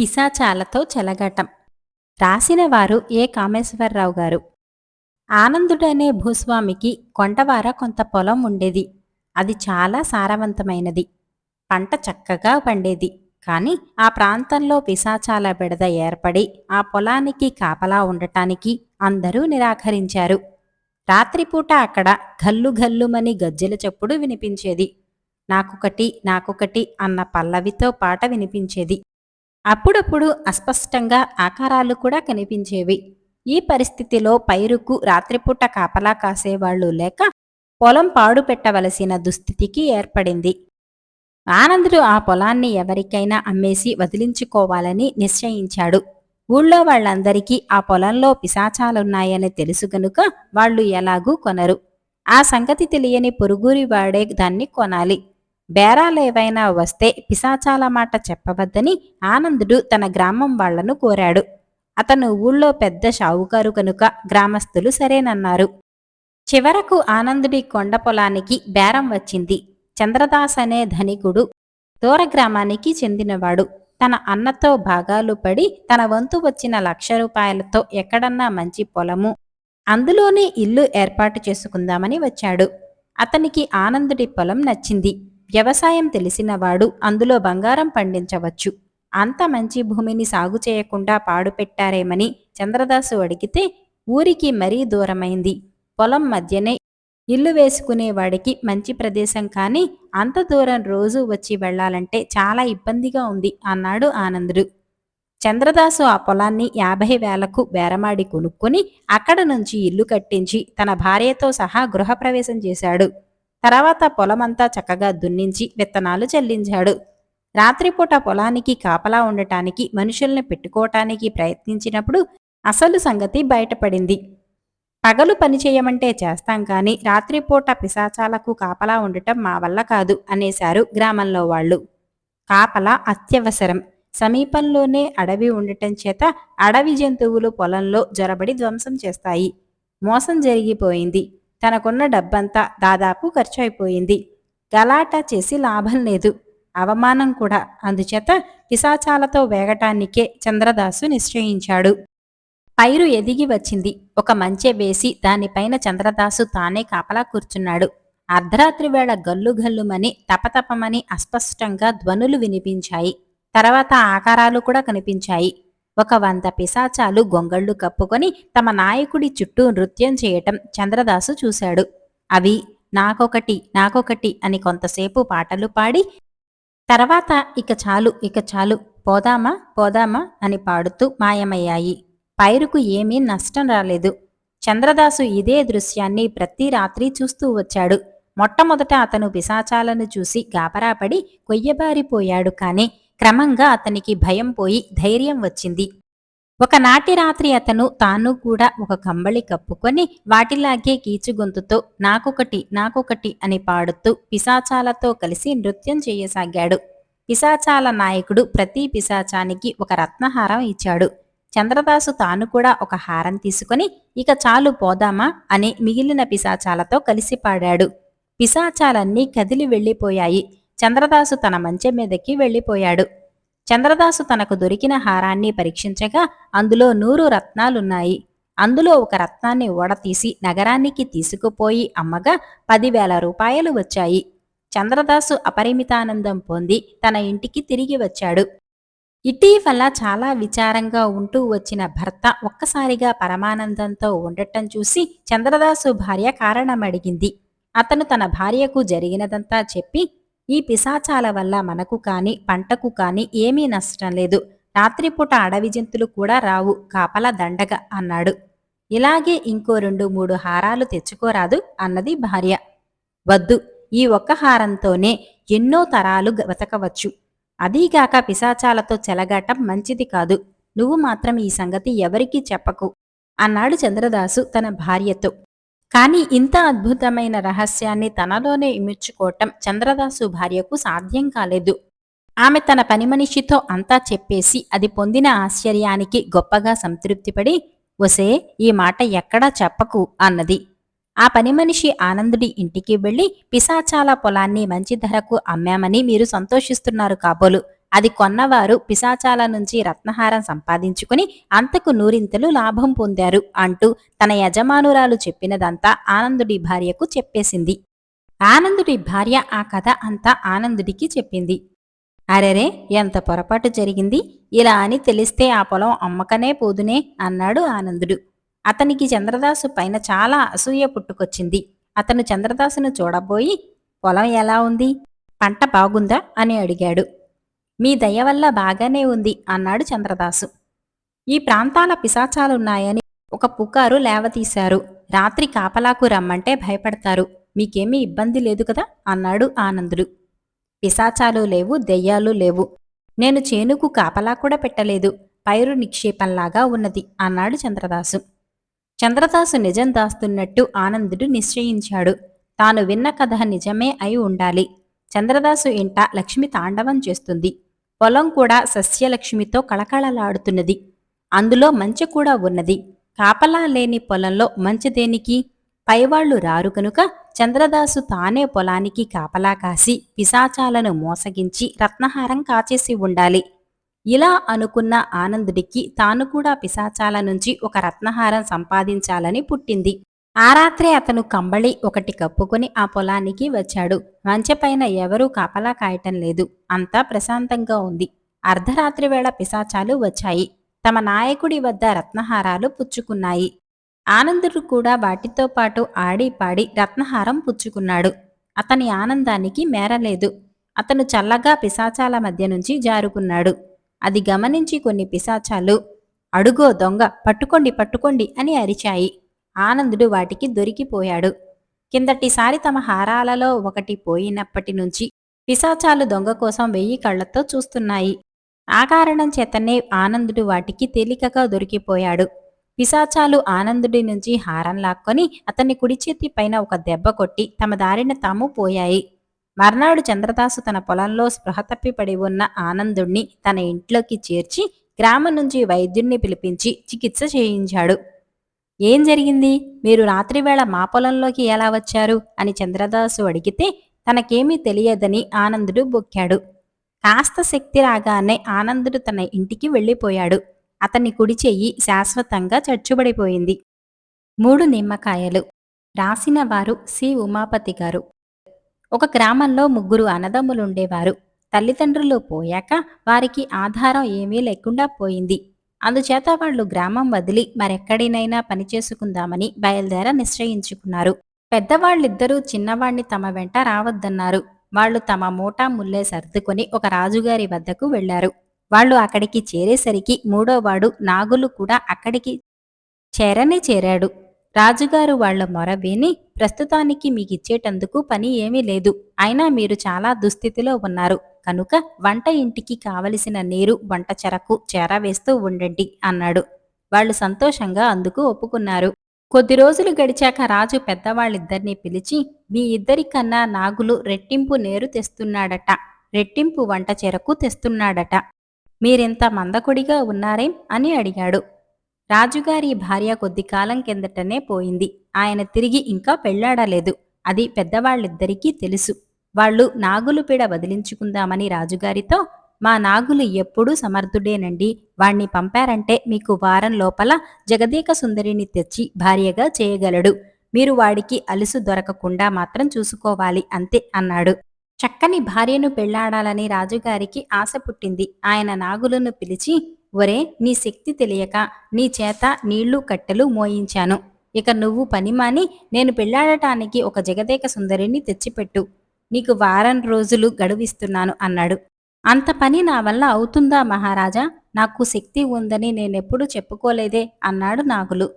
పిశాచాలతో చెలగాటం. రాసినవారు ఏ కామేశ్వరరావు గారు? ఆనందుడనే భూస్వామికి కొండవార కొంత పొలం ఉండేది. అది చాలా సారవంతమైనది. పంట చక్కగా పండేది. కాని ఆ ప్రాంతంలో పిశాచాల బిడద ఏర్పడి ఆ పొలానికి కాపలా ఉండటానికి అందరూ నిరాకరించారు. రాత్రిపూట అక్కడ గల్లు గల్లుమని గజ్జెల చప్పుడు వినిపించేది. నాకొకటి నాకొకటి అన్న పల్లవితో పాట వినిపించేది. అప్పుడప్పుడు అస్పష్టంగా ఆకారాలు కూడా కనిపించేవి. ఈ పరిస్థితిలో పైరుకు రాత్రిపూట కాపలా కాసేవాళ్ళు లేక పొలం పాడు పెట్టవలసిన దుస్థితికి ఏర్పడింది. ఆనందుడు ఆ పొలాన్ని ఎవరికైనా అమ్మేసి వదిలించుకోవాలని నిశ్చయించాడు. ఊళ్ళో వాళ్ళందరికీ ఆ పొలంలో పిశాచాలున్నాయని తెలుసు గనుక వాళ్ళు ఎలాగూ కొనరు. ఆ సంగతి తెలియని పొరుగురి వాడే దాన్ని కొనాలి. బేరాలేవైనా వస్తే పిశాచాల మాట చెప్పవద్దని ఆనందుడు తన గ్రామం వాళ్ళను కోరాడు. అతను ఊళ్ళో పెద్ద షావుకారు కనుక గ్రామస్తులు సరేనన్నారు. చివరకు ఆనందుడి కొండ పొలానికి బేరం వచ్చింది. చంద్రదాస్ అనే ధనికుడు దూర గ్రామానికి చెందినవాడు. తన అన్నతో భాగాలు పడి తన వంతు వచ్చిన లక్ష రూపాయలతో ఎక్కడన్నా మంచి పొలము అందులోనే ఇల్లు ఏర్పాటు చేసుకుందామని వచ్చాడు. అతనికి ఆనందుడి పొలం నచ్చింది. వ్యవసాయం తెలిసినవాడు అందులో బంగారం పండించవచ్చు. అంత మంచి భూమిని సాగు చేయకుండా పాడుపెట్టారేమని చంద్రదాసు అడిగితే ఊరికి మరీ దూరమైంది. పొలం మధ్యనే ఇల్లు వేసుకునేవాడికి మంచి ప్రదేశం కానీ అంత దూరం రోజు వచ్చి వెళ్ళాలంటే చాలా ఇబ్బందిగా ఉంది అన్నాడు ఆనందుడు. చంద్రదాసు ఆ పొలాన్ని యాభై వేలకు బేరమాడి కొనుక్కొని అక్కడ నుంచి ఇల్లు కట్టించి తన భార్యతో సహా గృహప్రవేశం చేశాడు. తర్వాత పొలమంతా చక్కగా దున్నించి విత్తనాలు చెల్లించాడు రాత్రిపూట పొలానికి కాపలా ఉండటానికి మనుషుల్ని పెట్టుకోవటానికి ప్రయత్నించినప్పుడు అసలు సంగతి బయటపడింది. పగలు పని చేయమంటే చేస్తాం కానీ రాత్రిపూట పిశాచాలకు కాపలా ఉండటం మా వల్ల కాదు అనేశారు గ్రామంలో వాళ్ళు. కాపలా అత్యవసరం. సమీపంలోనే అడవి ఉండటం చేత అడవి జంతువులు పొలంలో జొరబడి ధ్వంసం చేస్తాయి. మోసం జరిగిపోయింది. తనకున్న డబ్బంతా దాదాపు ఖర్చు అయిపోయింది గలాటా చేసి లాభం లేదు. అవమానం కూడా. అందుచేత పిశాచాలతో వేగటానికే చంద్రదాసు నిశ్చయించాడు. పైరు ఎదిగి వచ్చింది. ఒక మంచె వేసి దానిపైన చంద్రదాసు తానే కాపలా కూర్చున్నాడు. అర్ధరాత్రి వేళ గల్లు గల్లుమని తపతపమని అస్పష్టంగా ధ్వనులు వినిపించాయి. తర్వాత ఆకారాలు కూడా కనిపించాయి. ఒక వంద పిశాచాలు గొంగళ్ళు కప్పుకొని తమ నాయకుడి చుట్టూ నృత్యం చేయటం చంద్రదాసు చూశాడు. అవి నాకొకటి నాకొకటి అని కొంతసేపు పాటలు పాడి తర్వాత ఇక చాలు ఇక చాలు పోదామా పోదామా అని పాడుతూ మాయమయ్యాయి. పైరుకు ఏమీ నష్టం రాలేదు. చంద్రదాసు ఇదే దృశ్యాన్ని ప్రతి రాత్రి చూస్తూ వచ్చాడు. మొట్టమొదట అతను పిశాచాలను చూసి గాబరాపడి కొయ్యబారిపోయాడు కానీ క్రమంగా అతనికి భయం పోయి ధైర్యం వచ్చింది. ఒకనాటి రాత్రి అతను తాను కూడా ఒక కంబళి కప్పుకొని వాటిలాగే గీచుగొంతుతో నాకొకటి నాకొకటి అని పాడుతూ పిశాచాలతో కలిసి నృత్యం చేయసాగాడు. పిశాచాల నాయకుడు ప్రతి పిశాచానికి ఒక రత్నహారం ఇచ్చాడు. చంద్రదాసు తాను కూడా ఒక హారం తీసుకొని ఇక చాలు పోదామా? అని మిగిలిన పిశాచాలతో కలిసి పాడాడు. పిశాచాలన్నీ కదిలి వెళ్ళిపోయాయి. చంద్రదాసు తన మంచె మీదకి వెళ్ళిపోయాడు. చంద్రదాసు తనకు దొరికిన హారాన్ని పరీక్షించగా అందులో నూరు రత్నాలున్నాయి. అందులో ఒక రత్నాన్ని ఓడతీసి నగరానికి తీసుకుపోయి అమ్మగా పదివేల రూపాయలు వచ్చాయి. చంద్రదాసు అపరిమితానందం పొంది తన ఇంటికి తిరిగి వచ్చాడు. ఇటీవల చాలా విచారంగా ఉంటూ వచ్చిన భర్త ఒక్కసారిగా పరమానందంతో ఉండటం చూసి చంద్రదాసు భార్య కారణమడిగింది. అతను తన భార్యకు జరిగినదంతా చెప్పి ఈ పిశాచాల వల్ల మనకు కానీ పంటకు కానీ ఏమీ నష్టం లేదు. రాత్రిపూట అడవి జంతులు కూడా రావు. కాపల దండగ అన్నాడు. ఇలాగే ఇంకో రెండు మూడు హారాలు తెచ్చుకోరాదు అన్నది భార్య. వద్దు ఈ ఒక్క హారంతోనే ఎన్నో తరాలు బతకవచ్చు అదీగాక పిశాచాలతో చెలగాటం మంచిది కాదు. నువ్వు మాత్రం ఈ సంగతి ఎవరికీ చెప్పకు అన్నాడు చంద్రదాసు తన భార్యతో. కానీ ఇంత అద్భుతమైన రహస్యాన్ని తనలోనే ఇమిర్చుకోవటం చంద్రదాసు భార్యకు సాధ్యం కాలేదు. ఆమె తన పనిమనిషితో అంతా చెప్పేసి అది పొందిన ఆశ్చర్యానికి గొప్పగా సంతృప్తిపడి ఒసే ఈ మాట ఎక్కడా చెప్పకు అన్నది. ఆ పని మనిషి ఆనందుడి ఇంటికి వెళ్ళి పిశాచాల పొలాన్ని మంచి ధరకు అమ్మామని మీరు సంతోషిస్తున్నారు కాబోలు. అది కొన్నవారు పిశాచాల నుంచి రత్నహారం సంపాదించుకుని అంతకు నూరింతలు లాభం పొందారు అంటూ తన యజమానురాలు చెప్పినదంతా ఆనందుడి భార్యకు చెప్పేసింది. ఆనందుడి భార్య ఆ కథ అంతా ఆనందుడికి చెప్పింది. అరెరే ఎంత పొరపాటు జరిగింది? ఇలా అని తెలిస్తే ఆ పొలం అమ్మకనే పోదునే అన్నాడు ఆనందుడు. అతనికి చంద్రదాసు పైన చాలా అసూయ పుట్టుకొచ్చింది. అతను చంద్రదాసును చూడబోయి పొలం ఎలా ఉంది? పంట బాగుందా? అని అడిగాడు. మీ దయ వల్ల బాగానే ఉంది అన్నాడు చంద్రదాసు. ఈ ప్రాంతాల పిశాచాలున్నాయని ఒక పుకారు లేవతీశారు. రాత్రి కాపలాకు రమ్మంటే భయపడతారు. మీకేమీ ఇబ్బంది లేదు కదా? అన్నాడు ఆనందుడు. పిశాచాలు లేవు దెయ్యాలు లేవు. నేను చేనుకు కాపలా కూడా పెట్టలేదు. పైరు నిక్షేపంలాగా ఉన్నది అన్నాడు చంద్రదాసు. చంద్రదాసు నిజం దాస్తున్నట్టు ఆనందుడు నిశ్చయించాడు. తాను విన్న కథ నిజమే అయి ఉండాలి. చంద్రదాసు ఇంట లక్ష్మి తాండవం చేస్తుంది. పొలం కూడా సస్యలక్ష్మితో కళకళలాడుతున్నది. అందులో మంచి కూడా ఉన్నది. కాపలా లేని పొలంలో మంచి దేనికి? పైవాళ్ళు రారు కనుక చంద్రదాసు తానే పొలానికి కాపలా కాసి పిశాచాలను మోసగించి రత్నహారం కాచేసి ఉండాలి. ఇలా అనుకున్న ఆనందుడికి తాను కూడా పిశాచాల నుంచి ఒక రత్నహారం సంపాదించాలని పుట్టింది. ఆ రాత్రే అతను కంబళి ఒకటి కప్పుకొని ఆ పొలానికి వచ్చాడు. మంచెపైన ఎవరూ కాపలా కాయటం లేదు. అంతా ప్రశాంతంగా ఉంది. అర్ధరాత్రి వేళ పిశాచాలు వచ్చాయి. తమ నాయకుడి వద్ద రత్నహారాలు పుచ్చుకున్నాయి. ఆనందుడు కూడా వాటితో పాటు ఆడి పాడి రత్నహారం పుచ్చుకున్నాడు. అతని ఆనందానికి మేరలేదు. అతను చల్లగా పిశాచాల మధ్య నుంచి జారుకున్నాడు. అది గమనించి కొన్ని పిశాచాలు అడుగో దొంగ పట్టుకోండి పట్టుకోండి అని అరిచాయి. ఆనందుడు వాటికి దొరికిపోయాడు. కిందటిసారి తమ హారాలలో ఒకటి పోయినప్పటి నుంచి పిశాచాలు దొంగ కోసం వెయ్యి కళ్ళతో చూస్తున్నాయి. ఆ కారణం చేతనే ఆనందుడు వాటికి తేలికగా దొరికిపోయాడు. పిశాచాలు ఆనందుడి నుంచి హారం లాక్కొని అతన్ని కుడి చేతి పైన ఒక దెబ్బ కొట్టి తమ దారిన తాము పోయాయి. మర్నాడు చంద్రదాసు తన పొలంలో స్పృహ తప్పిపడి ఉన్న ఆనందుణ్ణి తన ఇంట్లోకి చేర్చి గ్రామం నుంచి వైద్యుణ్ణి పిలిపించి చికిత్స చేయించాడు. ఏం జరిగింది? మీరు రాత్రివేళ మా పొలంలోకి ఎలా వచ్చారు? అని చంద్రదాసు అడిగితే తనకేమీ తెలియదని ఆనందుడు బొక్కాడు. కాస్త శక్తి రాగానే ఆనందుడు తన ఇంటికి వెళ్ళిపోయాడు. అతని కుడి చెయ్యి శాశ్వతంగా చచ్చుబడిపోయింది. మూడు నిమ్మకాయలు. రాసిన వారు సి. ఉమాపతి గారు. ఒక గ్రామంలో ముగ్గురు అన్నదమ్ములుండేవారు. తల్లిదండ్రులు పోయాక వారికి ఆధారం ఏమీ లేకుండా పోయింది. అందుచేత వాళ్ళు గ్రామం వదిలి మరెక్కడినైనా పనిచేసుకుందామని బయలుదేర నిశ్చయించుకున్నారు. పెద్దవాళ్ళిద్దరూ చిన్నవాణ్ణి తమ వెంట రావద్దన్నారు. వాళ్ళు తమ మూటా ముల్లే సర్దుకొని ఒక రాజుగారి వద్దకు వెళ్ళారు వాళ్ళు అక్కడికి చేరేసరికి మూడోవాడు నాగులు కూడా అక్కడికి చేరనే చేరాడు. రాజుగారు వాళ్ళ మొర విని ప్రస్తుతానికి మీకిచ్చేటందుకు పని ఏమీ లేదు. అయినా మీరు చాలా దుస్థితిలో ఉన్నారు. కనుక వంట ఇంటికి కావలసిన నీరు వంట చెరకు చేరవేస్తూ ఉండండి అన్నాడు. వాళ్ళు సంతోషంగా అందుకు ఒప్పుకున్నారు. కొద్ది రోజులు గడిచాక రాజు పెద్దవాళ్ళిద్దరినీ పిలిచి మీ ఇద్దరికన్నా నాగులు రెట్టింపు నేరు తెస్తున్నాడట. రెట్టింపు వంట చెరకు తెస్తున్నాడట. మీరింత మందకొడిగా ఉన్నారేం? అని అడిగాడు. రాజుగారి భార్య కొద్ది కాలం కిందటనే పోయింది. ఆయన తిరిగి ఇంకా పెళ్ళాడలేదు అది పెద్దవాళ్ళిద్దరికీ తెలుసు. వాళ్ళు నాగులు పీడ వదిలించుకుందామని రాజుగారితో మా నాగులు ఎప్పుడూ సమర్థుడేనండి. వాణ్ణి పంపారంటే మీకు వారం లోపల జగదేక సుందరిని తెచ్చి భార్యగా చేయగలడు. మీరు వాడికి అలుసు దొరకకుండా మాత్రం చూసుకోవాలి. అంతే అన్నాడు. చక్కని భార్యను పెళ్ళాడాలని రాజుగారికి ఆశ పుట్టింది. ఆయన నాగులను పిలిచి ఒరే నీ శక్తి తెలియక నీ చేత నీళ్ళు కట్టెలు మోయించాను. ఇక నువ్వు పనిమాని నేను పెళ్ళాడటానికి ఒక జగదేక సుందరిని తెచ్చిపెట్టు. నీకు వారం రోజులు గడువిస్తున్నాను అన్నాడు. అంత పని నా వల్ల అవుతుందా మహారాజా? నాకు శక్తి ఉందని నేనెప్పుడు చెప్పుకోలేదే అన్నాడు నాగులు.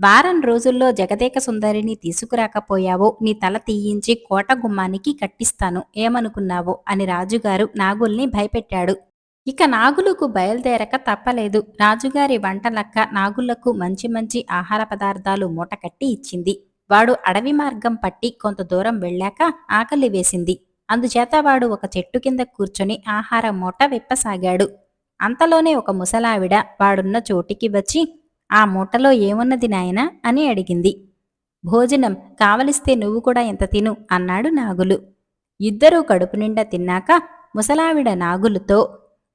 వారం రోజుల్లో జగదేక సుందరిని తీసుకురాకపోయావో నీ తల తీయించి కోట గుమ్మానికి కట్టిస్తాను ఏమనుకున్నావో అని రాజుగారు నాగుల్ని భయపెట్టాడు. ఇక నాగులకు బయలుదేరక తప్పలేదు. రాజుగారి వంటలక్క నాగులకు మంచి మంచి ఆహార పదార్థాలు మూటకట్టి ఇచ్చింది. వాడు అడవి మార్గం పట్టి కొంత దూరం వెళ్ళాక ఆకలి వేసింది. అందుచేత వాడు ఒక చెట్టు కింద కూర్చొని ఆహార మూట విప్పసాగాడు. అంతలోనే ఒక ముసలావిడ వాడున్న చోటికి వచ్చి ఆ మూటలో ఏమున్నది నాయనా? అని అడిగింది. భోజనం. కావలిస్తే నువ్వు కూడా ఎంత తిను అన్నాడు నాగులు. ఇద్దరూ కడుపు నిండా తిన్నాక ముసలావిడ నాగులుతో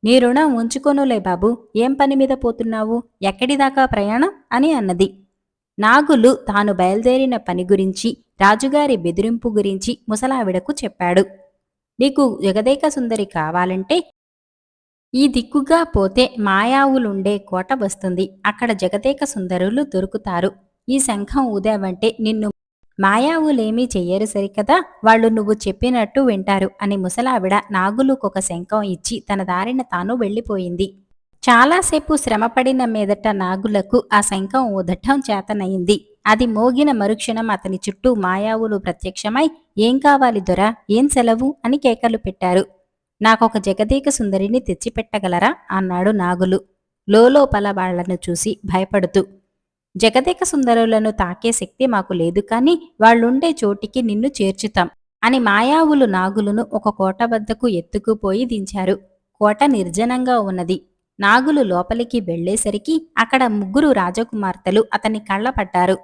నీ రుణం ఉంచుకోనులే బాబు ఏం పని మీద పోతున్నావు? ఎక్కడిదాకా ప్రయాణం? అని అన్నది. నాగులు తాను బయలుదేరిన పని గురించి రాజుగారి బెదిరింపు గురించి ముసలావిడకు చెప్పాడు. నీకు జగదేక సుందరి కావాలంటే ఈ దిక్కుగా పోతే మాయావులుండే కోట వస్తుంది. అక్కడ జగదేక సుందరులు దొరుకుతారు. ఈ శంఖం ఊదావంటే నిన్ను మాయావులేమీ చెయ్యరు సరికదా? వాళ్ళు నువ్వు చెప్పినట్టు వింటారు అని ముసలావిడ నాగులుకొక శంఖం ఇచ్చి తన దారిన తాను వెళ్ళిపోయింది. చాలాసేపు శ్రమపడిన మీదట నాగులకు ఆ శంఖం ఊదటం చేతనయింది. అది మోగిన మరుక్షణం అతని చుట్టూ మాయావులు ప్రత్యక్షమై ఏం కావాలి దొరా? ఏం సెలవు? అని కేకలు పెట్టారు. నాకొక జగదీక సుందరిని తెచ్చిపెట్టగలరా? అన్నాడు నాగులు. లోలోపల వాళ్ళను చూసి భయపడుతూ జగదేక సుందరులను తాకే శక్తి మాకు లేదు కాని వాళ్ళుండే చోటికి నిన్ను చేర్చుతాం అని మాయావులు నాగులను ఒక కోట వద్దకు ఎత్తుకుపోయి దించారు. కోట నిర్జనంగా ఉన్నది. నాగులు లోపలికి వెళ్ళేసరికి అక్కడ ముగ్గురు రాజకుమార్తెలు అతని కళ్ళపడ్డారు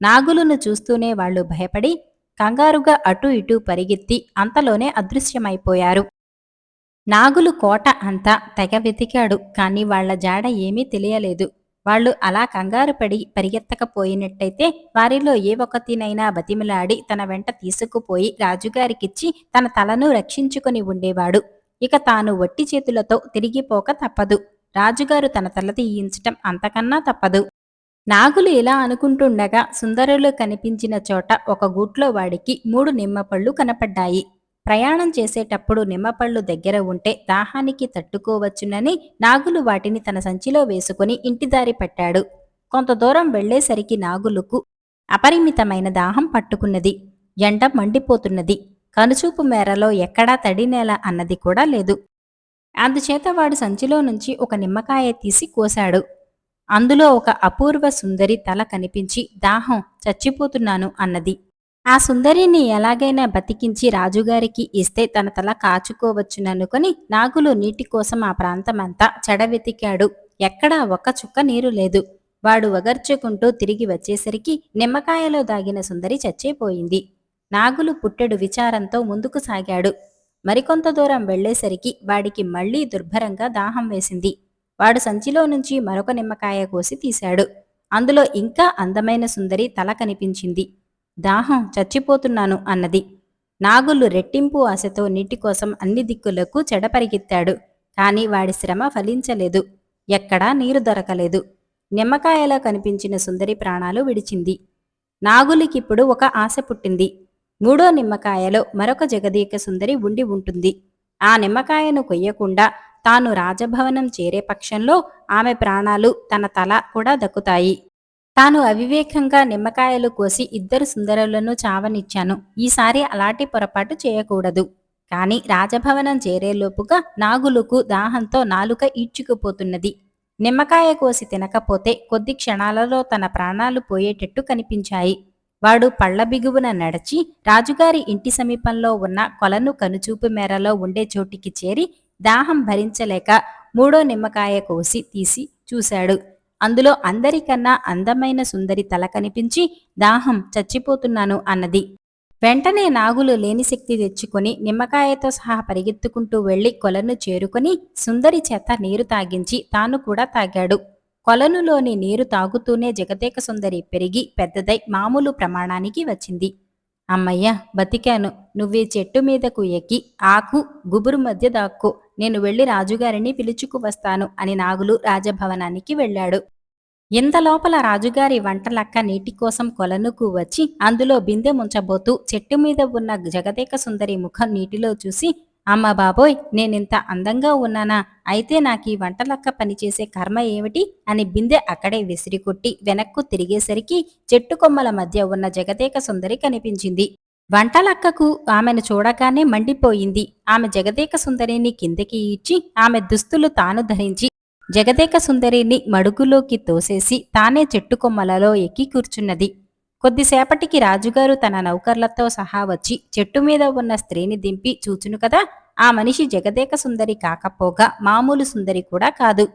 నాగులను చూస్తూనే వాళ్ళు భయపడి కంగారుగా అటూ ఇటూ పరిగెత్తి అంతలోనే అదృశ్యమైపోయారు. నాగులు కోట అంతా తెగ వెతికాడు కాని వాళ్ళ జాడ ఏమీ తెలియలేదు. వాళ్ళు అలా కంగారు పడి పరిగెత్తకపోయినట్టయితే వారిలో ఏ ఒక్కతినైనా బతిమిలాడి తన వెంట తీసుకుపోయి రాజుగారికిచ్చి తన తలను రక్షించుకుని ఉండేవాడు. ఇక తాను వట్టి చేతులతో తిరిగిపోక తప్పదు. రాజుగారు తన తల తీయించటం అంతకన్నా తప్పదు. నాగులు ఇలా అనుకుంటుండగా సుందరులు కనిపించిన చోట ఒక గూట్లో వాడికి మూడు నిమ్మపళ్ళు కనపడ్డాయి. ప్రయాణం చేసేటప్పుడు నిమ్మపళ్ళు దగ్గర ఉంటే దాహానికి తట్టుకోవచ్చునని నాగులు వాటిని తన సంచిలో వేసుకుని ఇంటిదారి పట్టాడు. కొంత దూరం వెళ్ళేసరికి నాగులుకు అపరిమితమైన దాహం పట్టుకున్నది. ఎండ మండిపోతున్నది. కనుచూపు మేరలో ఎక్కడా తడి నేల అన్నది కూడా లేదు. అందుచేత వాడు సంచిలో నుంచి ఒక నిమ్మకాయ తీసి కోశాడు. అందులో ఒక అపూర్వ సుందరి తల కనిపించి దాహం చచ్చిపోతున్నాను అన్నది. ఆ సుందరిని ఎలాగైనా బతికించి రాజుగారికి ఇస్తే తన తల కాచుకోవచ్చుననుకొని నాగులు నీటి కోసం ఆ ప్రాంతమంతా చెడవెతికాడు. ఎక్కడా ఒక్క చుక్క నీరు లేదు. వాడు వగర్చుకుంటూ తిరిగి వచ్చేసరికి నిమ్మకాయలో దాగిన సుందరి చచ్చేపోయింది. నాగులు పుట్టెడు విచారంతో ముందుకు సాగాడు. మరికొంత దూరం వెళ్ళేసరికి వాడికి మళ్ళీ దుర్భరంగా దాహం వేసింది. వాడు సంచిలో నుంచి మరొక నిమ్మకాయ కోసి తీశాడు. అందులో ఇంకా అందమైన సుందరి తల కనిపించింది. దాహం చచ్చిపోతున్నాను అన్నది. నాగులు రెట్టింపు ఆశతో నీటి కోసం అన్ని దిక్కులకు చెడపరిగెత్తాడు కానీ వాడి శ్రమ ఫలించలేదు. ఎక్కడా నీరు దొరకలేదు. నిమ్మకాయలో కనిపించిన సుందరి ప్రాణాలు విడిచింది. నాగులికిప్పుడు ఒక ఆశ పుట్టింది. మూడో నిమ్మకాయలో మరొక జగదీక సుందరి ఉండి ఉంటుంది. ఆ నిమ్మకాయను కొయ్యకుండా తాను రాజభవనం చేరే పక్షంలో ఆమె ప్రాణాలు తన తల కూడా దక్కుతాయి. తాను అవివేకంగా నిమ్మకాయలు కోసి ఇద్దరు సుందరులను చావనిచ్చాను. ఈసారి అలాంటి పొరపాటు చేయకూడదు. కాని రాజభవనం చేరేలోపుగా నాగులుకు దాహంతో నాలుక ఈడ్చుకుపోతున్నది. నిమ్మకాయ కోసి తినకపోతే కొద్ది క్షణాలలో తన ప్రాణాలు పోయేటట్టు కనిపించాయి. వాడు పళ్ళ బిగువున నడిచి రాజుగారి ఇంటి సమీపంలో ఉన్న కొలను కనుచూపు మేరలో ఉండే చోటికి చేరి దాహం భరించలేక మూడో నిమ్మకాయ కోసి తీసి చూశాడు. అందులో అందరికన్నా అందమైన సుందరి తల కనిపించి దాహం చచ్చిపోతున్నాను అన్నది. వెంటనే నాగులు లేని శక్తి తెచ్చుకొని నిమ్మకాయతో సహా పరిగెత్తుకుంటూ వెళ్ళి కొలను చేరుకొని సుందరి చేత నీరు తాగించి తాను కూడా తాగాడు. కొలనులోని నీరు తాగుతూనే జగదేక సుందరి పెరిగి పెద్దదై మామూలు ప్రమాణానికి వచ్చింది. అమ్మయ్య బతికాను. నువ్వే చెట్టు మీదకు ఎక్కి ఆకు గుబురు మధ్య దాక్కో. నేను వెళ్ళి రాజుగారిని పిలుచుకు వస్తాను అని నాగులు రాజభవనానికి వెళ్ళాడు. ఇంతలోపల రాజుగారి వంటలక్క నీటి కోసం కొలనుకు వచ్చి అందులో బిందె ముంచబోతూ చెట్టు మీద ఉన్న జగదేక సుందరి ముఖం నీటిలో చూసి అమ్మ బాబోయ్ నేనింత అందంగా ఉన్నానా? అయితే నాకు ఈ వంటలక్క పనిచేసే కర్మ ఏమిటి? అని బిందె అక్కడే విసిరికొట్టి వెనక్కు తిరిగేసరికి చెట్టు కొమ్మల మధ్య ఉన్న జగదేక సుందరి కనిపించింది. వంటలక్కకు ఆమెను చూడగానే మండిపోయింది. ఆమె జగదేక సుందరిని కిందకి ఇచ్చి ఆమె దుస్తులు తాను ధరించి జగదేక సుందరిని మడుగులోకి తోసేసి తానే చెట్టు కొమ్మలలో ఎక్కి కూర్చున్నది. కొద్దిసేపటికి రాజుగారు తన నౌకర్లతో సహా వచ్చి చెట్టు మీద ఉన్న స్త్రీని దింపి చూచును కదా ఆ మనిషి జగదేక సుందరి కాకపోగా మామూలు సుందరి కూడా కాదు.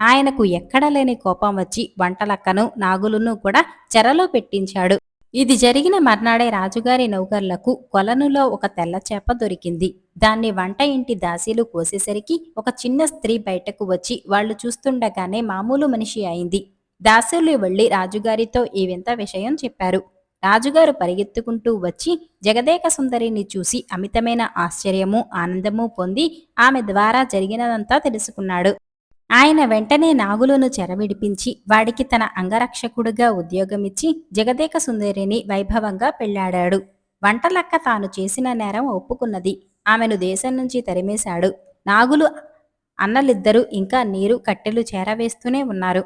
ఆయనకు ఎక్కడలేని కోపం వచ్చి వంటలక్కను నాగులను కూడా చెరలో పెట్టించాడు. ఇది జరిగిన మర్నాడే రాజుగారి నౌకర్లకు కొలనులో ఒక తెల్ల చేప దొరికింది. దాన్ని వంట ఇంటి దాసీలు కోసేసరికి ఒక చిన్న స్త్రీ బయటకు వచ్చి వాళ్ళు చూస్తుండగానే మామూలు మనిషి అయింది. దాసులు వెళ్ళి రాజుగారితో ఈ వింత విషయం చెప్పారు. రాజుగారు పరిగెత్తుకుంటూ వచ్చి జగదేక సుందరిని చూసి అమితమైన ఆశ్చర్యము ఆనందము పొంది ఆమె ద్వారా జరిగినదంతా తెలుసుకున్నాడు. ఆయన వెంటనే నాగులను చెరవిడిపించి వాడికి తన అంగరక్షకుడుగా ఉద్యోగమిచ్చి జగదేక సుందరిని వైభవంగా పెళ్ళాడాడు. వంటలక్క తాను చేసిన నేరం ఒప్పుకున్నది. ఆమెను దేశం నుంచి తరిమేశాడు. నాగులు అన్నలిద్దరూ ఇంకా నీరు కట్టెలు చేరవేస్తూనే ఉన్నారు.